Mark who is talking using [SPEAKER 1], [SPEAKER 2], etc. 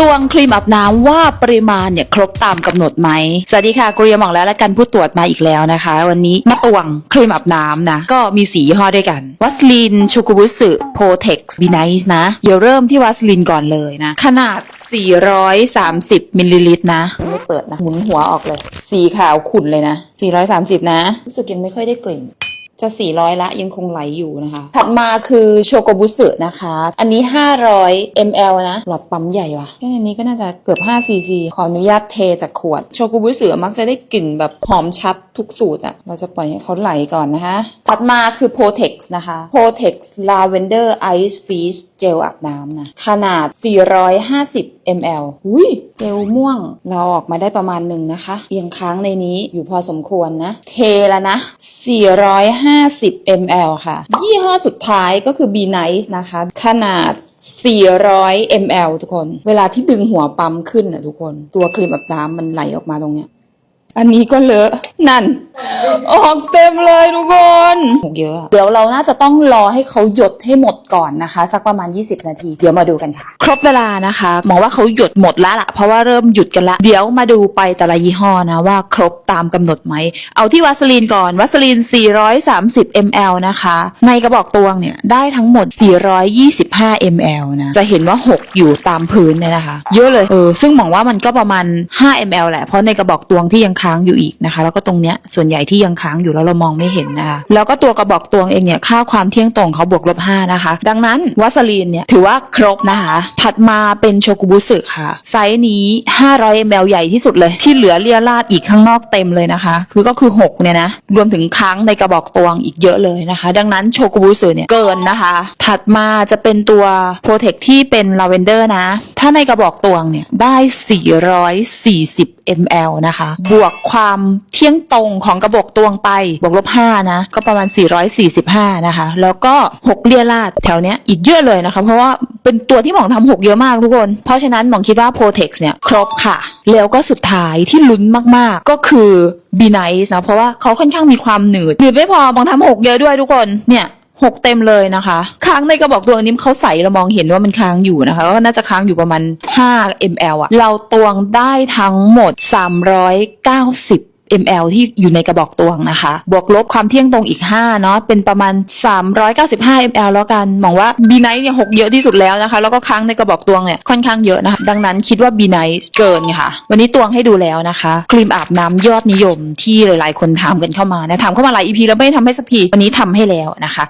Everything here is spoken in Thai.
[SPEAKER 1] ตวงครีมอาบน้ำว่าปริมาณเนี่ยครบตามกำหนดไหม สวัสดีค่ะกุรียมองแล้วและกันผู้ตรวจมาอีกแล้วนะคะ วันนี้มาตวงครีมอาบน้ำนะ ก็มีสียี่ห้อด้วยกันวัสลินชูกุบุสึโพเท็กซ์บีไนส์นะ เดี๋ยวเริ่มที่วัสลินก่อนเลยนะ ขนาด 430มิลลิลิตรนะ ไม่เปิดนะ หมุนหัวออกเลย สีขาวขุ่นเลยนะ 430 นะ รู้สึกยังไม่ค่อยได้กลิ่น จะ 400 ละยังคงไหลอยู่นะคะ ถัดมาคือโชโกบุสึนะคะ อันนี้ 500 ml นะหลอดปั๊มใหญ่ว่ะแค่นี้ก็น่าจะเกือบ5 cc ขออนุญาตเทจากขวด โชโกบุสึมักจะได้กลิ่นแบบหอมชัดทุกสูตรอะเราจะปล่อยให้เขาไหลก่อนนะคะ ถัดมาคือ Protex นะคะ Protex Lavender Ice Freeze เจลอาบน้ำนะ ขนาด 450 ml อุ้ยเจลม่วง เราออกมาได้ประมาณหนึ่งนะคะยังค้างในนี้อยู่พอสมควรนะ เทแล้วนะ50 ml ค่ะ ยี่ห้อสุดท้ายก็คือ Be Nice นะคะ ขนาด 400 ml ทุกคน เวลาที่ดึงหัวปั๊มขึ้นนะทุกคน ตัวครีมอาบน้ำมันไหลออกมาตรงเนี้ย อันนี้ก็เลอะ นั่น ออกเต็มเลยทุกคนหกเยอะเดี๋ยวเราน่าจะต้องรอให้เขาหยดให้หมดก่อนนะคะ สักประมาณ 20 นาที เดี๋ยวมาดูกันค่ะ ครบเวลานะคะมองว่าเขาหยดหมดแล้วล่ะ เพราะว่าเริ่มหยุดกันละเดี๋ยวมาดูไปแต่ละยี่ห้อนะว่าครบตามกำหนดไหม เอาที่วัสลีนก่อนวัสลีน 430 ml นะคะ ในกระบอกตวงเนี่ยได้ทั้งหมด 425 ml นะจะเห็นว่า 6 อยู่ตามพื้นเนี่ยนะคะ เยอะเลยเออซึ่งมองว่ามันก็ประมาณ 5 ml แหละเพราะในกระบอกตวงที่ยังค้างอยู่อีกนะคะ แล้วก็ตรงเนี้ยส่วนใหญ่ที่ยังค้างอยู่แล้วเรามองไม่เห็นนะคะแล้วก็ตัวกระบอกตวงเองเนี่ยค่าความเที่ยงตรงเขาบวกลบ5นะคะ ดังนั้นวัสลีนเนี่ยถือว่าครบนะคะ ถัดมาเป็นโชกุบุสึค่ะ ไซส์นี้ 500 ml ใหญ่ที่สุดเลย ที่เหลือเลียราดอีกข้างนอกเต็มเลยนะคะ คือก็คือ 6 เนี่ยนะ รวมถึงค้างในกระบอกตวงอีกเยอะเลยนะคะ ดังนั้นโชกุบุสึเนี่ยเกินนะคะ ถัดมาจะเป็นตัวโปรเทคที่เป็นลาเวนเดอร์นะ ถ้าในกระบอกตวงเนี่ยได้ 440 ml นะคะ บวกความเที่ยงตรงของกระบอกตวงไป บวกลบ 5 นะ ก็ประมาณ 445 นะคะ แล้วก็ 6 เลียราดแถวเนี้ยอีกเยอะเลยนะคะ เพราะว่าเป็นตัวที่หมองทำหกเยอะมากทุกคน เพราะฉะนั้นหมองคิดว่า Protex เนี่ยครบค่ะ แล้วก็สุดท้ายที่ลุ้นมากๆ ก็คือ b e Nice นะเพราะว่าเขาค่อนข้างมีความหนืดหนืดไม่พอหมองทำหกเยอะด้วยทุกคนเนี่ย หกเต็มเลยนะคะ ค้างในกระบอกตวงนี้เขาใส่เรามองเห็นว่ามันค้างอยู่นะคะ ก็น่าจะค้างอยู่ประมาณ 5 ml อะเราตวงได้ทั้งหมด 390 ml ที่อยู่ในกระบอกตวงนะคะ บวกลบความเที่ยงตรงอีก 5 เนาะ เป็นประมาณ 395 ml แล้วกัน มองว่า b n i g h t เนี่ยหกเยอะที่สุดแล้วนะคะ แล้วก็ค้างในกระบอกตวงเนี่ยค่อนข้างเยอะนะคะ ดังนั้นคิดว่า b n i g h t เกินค่ะ วันนี้ตวงให้ดูแล้วนะคะ ครีมอาบน้ำยอดนิยมที่หลาย ๆ คนถามกันเข้ามานะ ถามเข้ามาหลาย EP แล้วไม่ทำให้สักที วันนี้ทำให้แล้วนะคะ